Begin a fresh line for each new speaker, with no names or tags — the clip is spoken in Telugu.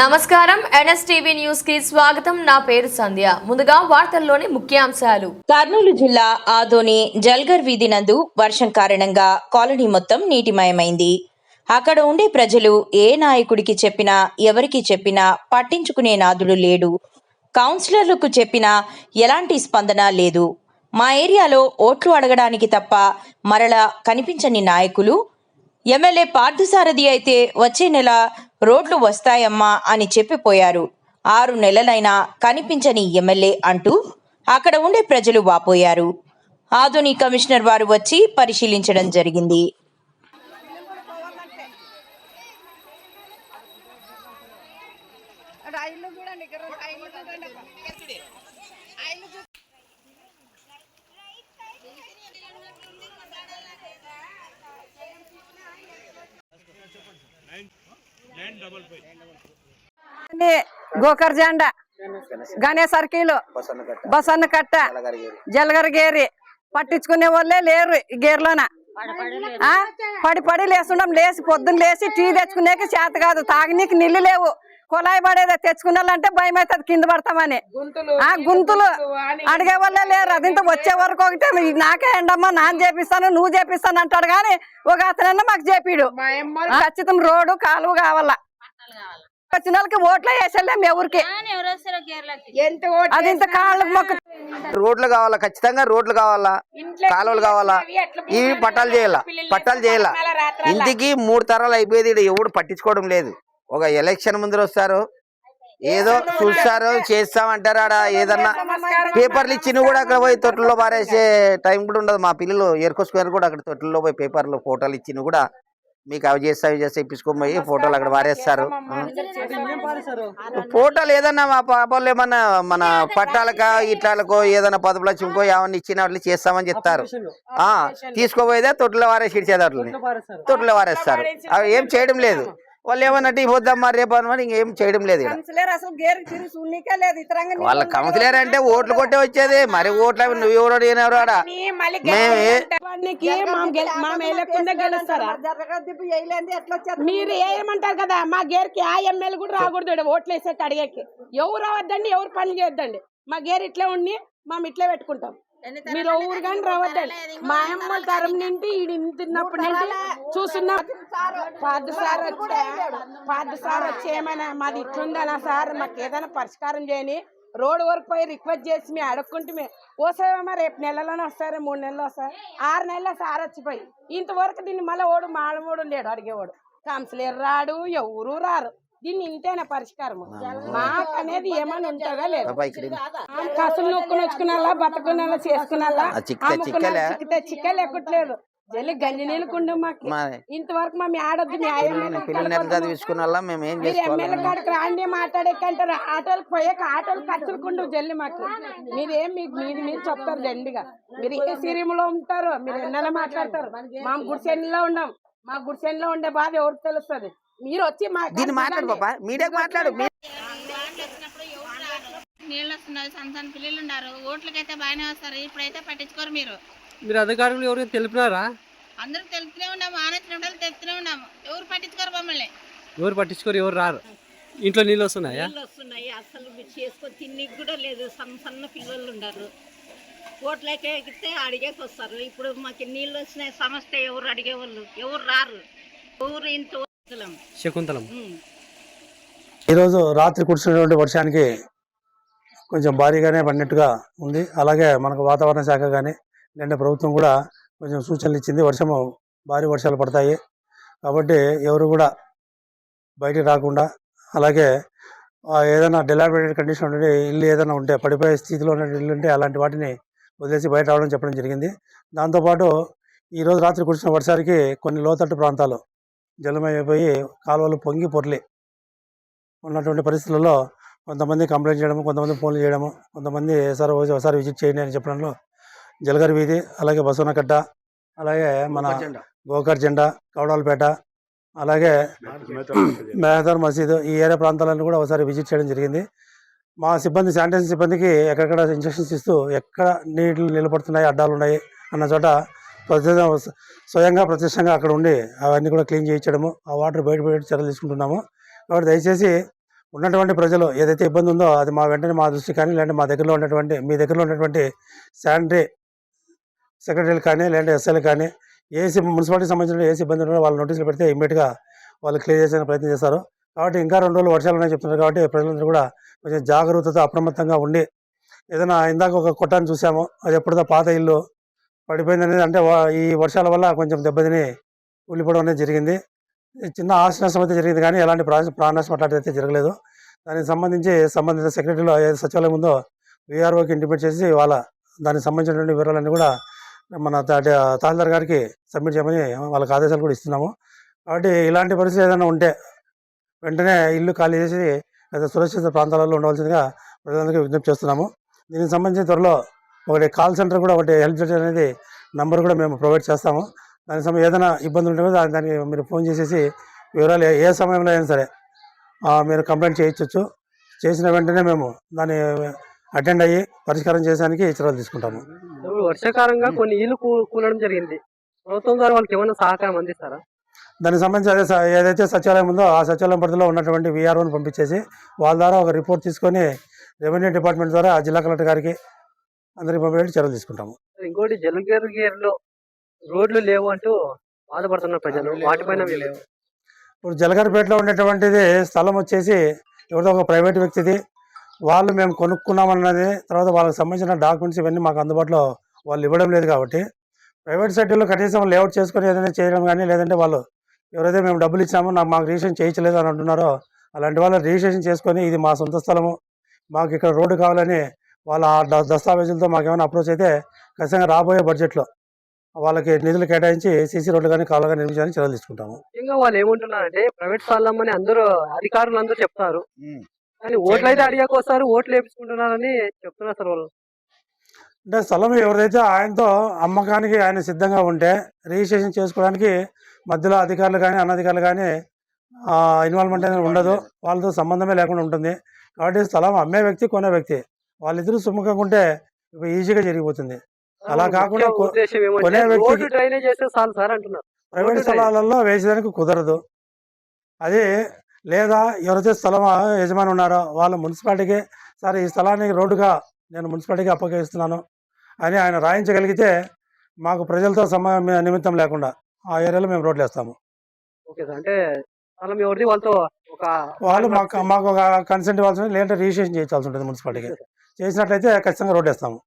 నమస్కారం. ఎన్ఎస్టీవీ న్యూస్కి స్వాగతం. నా పేరు సంధ్య. ముందుగా వార్తల్లోని ముఖ్యాంశాలు.
కర్నూలు జిల్లా ఆదోని జల్గర్ వీధి నందు వర్షం కారణంగా కాలనీ మొత్తం నీటిమయమైంది. అక్కడ ఉండే ప్రజలు ఏ నాయకుడికి చెప్పినా ఎవరికి చెప్పినా పట్టించుకునే నాదుడు లేడు. కౌన్సిలర్లకు చెప్పినా ఎలాంటి స్పందన లేదు. మా ఏరియాలో ఓట్లు అడగడానికి తప్ప మరలా కనిపించని నాయకులు ఎమ్మెల్యే పార్థసారథి అయితే వచ్చే నెల రోడ్లు వస్తాయమ్మా అని చెప్పిపోయారు. ఆరు నెలలైనా కనిపించని ఎమ్మెల్యే అంటూ అక్కడ ఉండే ప్రజలు వాపోయారు. ఆధునిక కమిషనర్ వారు వచ్చి పరిశీలించడం జరిగింది.
చెప్పండి గోకర్ జెండా గణేష్ సర్కిల్ బసన్న కట్ట జలగరగేరి. పట్టించుకునే వాళ్ళే లేరు ఈ గేర్లోన. ఆ? పడి పడి లేస్తుండం లేచి పొద్దున్న లేచి టీ తెచ్చుకునేకి చేత కాదు తాగనీకి నీళ్ళు లేవు. కుళాయి పడేది తెచ్చుకున్నాలంటే భయం అవుతుంది కింద పడతామని. ఆ గుంతులు అడిగే వాళ్ళే లేరు. అది ఇంత వచ్చే వరకు ఒకటే "ఈ నాకే ఎండమ్మా నాన్న చేపిస్తాను నువ్వు చేపిస్తాను అంటాడు కానీ ఒక అతనన్నా మాకు చేపిడు. ఖచ్చితం రోడ్డు కాలువ కావాలా. వచ్చిన వాళ్ళకి ఓట్లే వేసేలేం ఎవరికి అది ఇంత కాళ్ళకు మొక్క
రోడ్లు కావాలా? ఖచ్చితంగా రోడ్లు కావాలా? కాలువలు కావాలా? ఇవి పట్టాలు చేయాల? పట్టాలు చేయాల? ఇంటికి మూడు తరాలు అయిపోయేది ఎవడు పట్టించుకోవడం లేదు. ఒక ఎలక్షన్ ముందర వస్తారు ఏదో చూస్తారు చేస్తామంటారు ఆడ ఏదన్నా పేపర్లు ఇచ్చిన కూడా అక్కడ పోయి తొట్టుల్లో పారేసే టైం కూడా ఉండదు. మా పిల్లలు ఏరుకోసుకున్నారు కూడా అక్కడ తొట్టుల్లో పోయి పేపర్లు ఫోటోలు ఇచ్చిన కూడా మీకు అవి చేస్తా అవి చేస్తా ఇప్పించుకొని పోయి ఫోటోలు అక్కడ పారేస్తారు. ఫోటోలు ఏదన్నా మా పాపలు ఏమన్నా మన పట్టాలకో ఇట్లాలకో ఏదైనా పదుపు లక్ష్యంకో ఏమన్నా ఇచ్చిన వాటిని చేస్తామని చెప్తారు. ఆ తీసుకోపోయేదే తొట్టులో వారేసి ఇచ్చేది వాటిని తొట్టులో వారేస్తారు అవి ఏం చేయడం లేదు. వాళ్ళు ఏమన్నట్టు ఇవ్వద్దమ్మా రేపు అనమని ఇంకేం చేయడం లేదు వాళ్ళ కౌన్సిలర్ అంటే ఓట్లు కొట్టే వచ్చేది. మరి ఓట్లు అవి నువ్వు ఎవరు ఎవరు ఆడ?
మీరు ఏమంటారు కదా మా గేర్కి ఆ ఎమ్మెల్యే కూడా రాకూడదు ఓట్లు వేసేట్టు అడిగేకి. ఎవరు రావద్దండి ఎవరు పని చేయొద్దండి. మా గేర్ ఇట్లా ఉండి మేము ఇట్లా పెట్టుకుంటాం. మీరు ఎవరు కానీ రావద్దండి. మా అమ్మ తరం నుండి ఈడు తిన్నప్పటి నుండి చూస్తున్నా పాదు సార్ వచ్చా? సార్ వచ్చి ఏమైనా మాది ఇట్లుందనా సార్? మాకు ఏదైనా పరిష్కారం చేయని రోడ్ వరకు పోయి రిక్వెస్ట్ చేసి మేము అడుక్కుంటే వస్తామేమో రేపు నెలలోనే వస్తారు? మూడు నెలలు వస్తారు? ఆరు నెలల సార్ వచ్చిపోయి ఇంతవరకు దీన్ని మళ్ళీ ఓడు మాడమోడు లేడు అడిగేవాడు. కౌన్సిలర్ రాడు ఎవరు రారు. దీన్ని ఇంతేనా పరిష్కారం మాకు అనేది ఏమైనా ఉంటుందా లేదు. కసులు నొక్కుని వచ్చుకున్నా బతుకునేలా చేసుకునేలా
ఆ చిక్కితే చిక్కలే?
లేకట్లేదు జల్లి గంజి నీళ్ళకుండే మాకు. ఇంతవరకు మా ఆడొద్దు మీ ఆయన
పిల్లల్ని ఎంత చదివించుకున్న వాళ్ళ మేము ఏం
ఎమ్మెల్యే కాడికి రాండి మాట్లాడేకంటారు. ఆటోలకు పోయాక ఆటోలు ఖర్చులుకుండు జల్లి మాకు. మీరేం మీకు మీరు మీరు చెప్తారు దండిగా మీరు ఏ సిరిములో ఉంటారు మీరు ఎన్నెల మాట్లాడతారు. మా గుడిసెన్లో ఉన్నాం మా గుడిసెన్లో ఉండే బాధ ఎవరికి తెలుస్తుంది? మీరు వచ్చి
దీన్ని మాట్లాడు పాపా మీడియాకి మాట్లాడు. మీ-
నీళ్ళు వస్తున్నారు సన్న సన్న పిల్లలు ఉన్నారు ఓట్లకైతే బాగానే వస్తారు. ఇప్పుడైతే పట్టించుకోరు మీరు.
మీరు అధికారులు ఎవరికి తెలిపినారా?
అందరికి తెలుస్తూనే ఉన్నాము ఆనొచ్చిన ఉండాలి తెలుస్తూనే ఉన్నాము. ఎవరు పట్టించుకోరు మమ్మల్ని.
ఎవరు పట్టించుకోరు ఎవరు రారు. ఇంట్లో నీళ్ళు వస్తున్నాయా
నీళ్ళు వస్తున్నాయి అసలు చేసుకొని తిన్నికి కూడా లేదు. సన్న సన్న పిల్లలు ఉన్నారు ఓట్లకే ఎక్కితే అడిగేకి వస్తారు ఇప్పుడు మాకు నీళ్ళు వచ్చినాయి సమస్య ఎవరు అడిగేవాళ్ళు? ఎవరు రారు? ఎవరు ఇంత.
శకుంతలం.
ఈరోజు రాత్రి కురిసినటువంటి వర్షానికి కొంచెం భారీగానే పడినట్టుగా ఉంది. అలాగే మనకు వాతావరణ శాఖ కానీ నిన్న ప్రభుత్వం కూడా కొంచెం సూచనలు ఇచ్చింది. వర్షము భారీ వర్షాలు పడతాయి. కాబట్టి ఎవరు కూడా బయటికి రాకుండా అలాగే ఏదైనా డిలాబరేటెడ్ కండిషన్ ఉంటే ఇల్లు ఏదైనా ఉంటే పడిపోయే స్థితిలో ఉన్న ఇల్లు ఉంటే అలాంటి వాటిని వదిలేసి బయట రావడం చెప్పడం జరిగింది. దాంతోపాటు ఈరోజు రాత్రి కురిసిన వర్షానికి కొన్ని లోతట్టు ప్రాంతాలు జలమైపోయి కాలువలు పొంగి పొర్లి ఉన్నటువంటి పరిస్థితులలో కొంతమంది కంప్లైంట్ చేయడము కొంతమంది ఫోన్లు చేయడము కొంతమంది సార్ ఒకసారి విజిట్ చేయండి అని చెప్పడంలో జలగరి వీధి అలాగే బసవనకట్ట అలాగే మన గోకర్ జెండా. కౌడాలపేట అలాగే మెహదర్ మసీదు ఈ ఏరియా ప్రాంతాలను కూడా ఒకసారి విజిట్ చేయడం జరిగింది. మా సిబ్బంది శానిటైజర్ సిబ్బందికి ఎక్కడెక్కడ ఇన్స్ట్రక్షన్స్ ఇస్తూ ఎక్కడ నీళ్ళు నిలబడుతున్నాయి అడ్డాలు ఉన్నాయి అన్న చోట ప్రత్యేక స్వయంగా ప్రత్యక్షంగా అక్కడ ఉండి అవన్నీ కూడా క్లీన్ చేయించడము ఆ వాటర్ బయట బయట చర్యలు తీసుకుంటున్నాము. కాబట్టి దయచేసి ఉన్నటువంటి ప్రజలు ఏదైతే ఇబ్బంది ఉందో అది మా వెంటనే మా దృష్టి కానీ లేదంటే మా దగ్గరలో ఉన్నటువంటి మీ దగ్గరలో ఉన్నటువంటి శానిటరీ సెక్రటరీలు కానీ లేదంటే ఎస్ఐలు కానీ ఏ మున్సిపాలిటీకి సంబంధించిన ఏ సిబ్బంది ఉన్నారో వాళ్ళు నోటీసులు పెడితే ఇమ్మీడియట్గా వాళ్ళు క్లియర్ చేసే ప్రయత్నం చేస్తారు. కాబట్టి ఇంకా రెండు రోజులు వర్షాలు ఉన్నాయని చెప్తున్నారు కాబట్టి ప్రజలందరూ కూడా కొంచెం జాగ్రత్తతో అప్రమత్తంగా ఉండి ఏదైనా ఇందాక ఒక కొట్టాన్ని చూసాము అది ఎప్పుడుదో పాత ఇల్లు పడిపోయింది అనేది అంటే ఈ వర్షాల వల్ల కొంచెం దెబ్బతిని కూలిపోవడం అనేది జరిగింది. చిన్న ఆస్తి నష్టం అయితే జరిగింది కానీ ఎలాంటి ప్రా ప్రాణ నష్టం అట్లాంటిది అయితే జరగలేదు. దానికి సంబంధించి సంబంధిత సెక్రటరీలో ఏదైతే సచివాలయం ఉందో వీఆర్ఓకి ఇంటిమేట్ చేసి వాళ్ళ దానికి సంబంధించినటువంటి వివరాలన్నీ కూడా మన తహసీల్దార్ గారికి సబ్మిట్ చేయమని వాళ్ళకి ఆదేశాలు కూడా ఇస్తున్నాము. కాబట్టి ఇలాంటి పరిస్థితి ఏదైనా ఉంటే వెంటనే ఇల్లు ఖాళీ చేసి లేదా సురక్షిత ప్రాంతాలలో ఉండవలసిందిగా ప్రజలందరికీ విజ్ఞప్తి చేస్తున్నాము. దీనికి సంబంధించి త్వరలో ఒకటి కాల్ సెంటర్ కూడా ఒకటి హెల్ప్ సెంటర్ అనేది నంబర్ కూడా మేము ప్రొవైడ్ చేస్తాము. దానికి సంబంధించి ఏదైనా ఇబ్బంది ఉంటే కూడా దాని- దానికి మీరు ఫోన్ చేసేసి వివరాలు ఏ- సమయంలో అయినా సరే మీరు కంప్లైంట్ చేయించవచ్చు చేసిన వెంటనే మేము దాన్ని అటెండ్ అయ్యి పరిష్కారం చేయడానికి చర్యలు తీసుకుంటాము.
వర్షాకాలంగా కొన్ని ఇల్లు కూలడం జరిగింది. ప్రభుత్వం ద్వారా వాళ్ళకి ఏమైనా సహకారం అందిస్తారా?
దానికి సంబంధించి అదే ఏదైతే సచివాలయం ఉందో ఆ సచివాలయం పరిధిలో ఉన్నటువంటి వీఆర్ఓని పంపించేసి వాళ్ళ ద్వారా ఒక రిపోర్ట్ తీసుకొని రెవెన్యూ డిపార్ట్మెంట్ ద్వారా జిల్లా కలెక్టర్ గారికి అందరికి పంపించి చర్యలు తీసుకుంటాము.
ఇంకోటి జలగేరులో రోడ్లు లేవు అంటూ బాధపడుతున్నారు ప్రజలు. వాటిపైన
ఇప్పుడు జలగరపేటలో ఉండేటువంటిది స్థలం వచ్చేసి ఎవరిదో ఒక ప్రైవేట్ వ్యక్తిది. వాళ్ళు మేము కొనుక్కున్నామన్నది తర్వాత వాళ్ళకి సంబంధించిన డాక్యుమెంట్స్ ఇవన్నీ మాకు అందుబాటులో వాళ్ళు ఇవ్వడం లేదు కాబట్టి ప్రైవేట్ సైట్లో కనీసం లేఅవుట్ చేసుకొని ఏదైనా చేయడం కానీ లేదంటే వాళ్ళు ఎవరైతే మేము డబ్బులు ఇచ్చామో నాకు మాకు రిజిస్ట్రేషన్ చేయించలేదు అని అంటున్నారో అలాంటి వాళ్ళు రిజిస్ట్రేషన్ చేసుకొని ఇది మా సొంత స్థలము మాకు ఇక్కడ రోడ్డు కావాలని వాళ్ళ దస్తావేజులతో మాకు ఏమైనా అప్రోచ్ అయితే ఖచ్చితంగా రాబోయే బడ్జెట్లో వాళ్ళకి నిధులు కేటాయించి సీసీ రోడ్లు కానీ కావాలి కానీ నిర్మించడానికి చర్యలు తీసుకుంటాము.
ముఖ్యంగా వాళ్ళు ఏమంటున్నారంటే ప్రైవేట్ స్థలం అందరూ అధికారులు అందరూ చెప్తారు కానీ ఓట్లు అయితే అడిగాక వస్తారు ఓట్లు వేపించుకుంటున్నారని చెప్తున్నారు సార్ వాళ్ళు.
అంటే స్థలం ఎవరైతే ఆయనతో అమ్మకానికి ఆయన సిద్ధంగా ఉంటే రిజిస్ట్రేషన్ చేసుకోవడానికి మధ్యలో అధికారులు కానీ అనధికారులు కానీ ఇన్వాల్వ్మెంట్ అనేది ఉండదు. వాళ్ళతో సంబంధమే లేకుండా ఉంటుంది. కాబట్టి స్థలం అమ్మే వ్యక్తి కొనే వ్యక్తి. వాళ్ళిద్దరూ సుముఖంగా ఉంటే ఈజీగా జరిగిపోతుంది. అలా కాకుండా కొనే
అంటున్నారు.
ప్రైవేట్ స్థలాలలో వేసేదానికి కుదరదు. అది లేదా ఎవరైతే స్థలం యజమాని ఉన్నారో వాళ్ళ మున్సిపాలిటీకి సార్ ఈ స్థలాన్ని రోడ్డుగా నేను మున్సిపాలిటీకి అప్పగిస్తున్నాను అని ఆయన రాయించగలిగితే మాకు ప్రజలతో సమ నిమిత్తం లేకుండా ఆ ఏరియాలో మేము రోడ్లు వేస్తాము.
అంటే వాళ్ళతో ఒక
వాళ్ళు మాకు మాకు ఒక కన్సెంట్ ఇవ్వాల్సి ఉంటుంది లేదంటే రిజిస్ట్రేషన్ చేయించాల్సి ఉంటుంది మున్సిపాలిటీకి. చేసినట్లయితే ఖచ్చితంగా రోడ్డు వేస్తాము.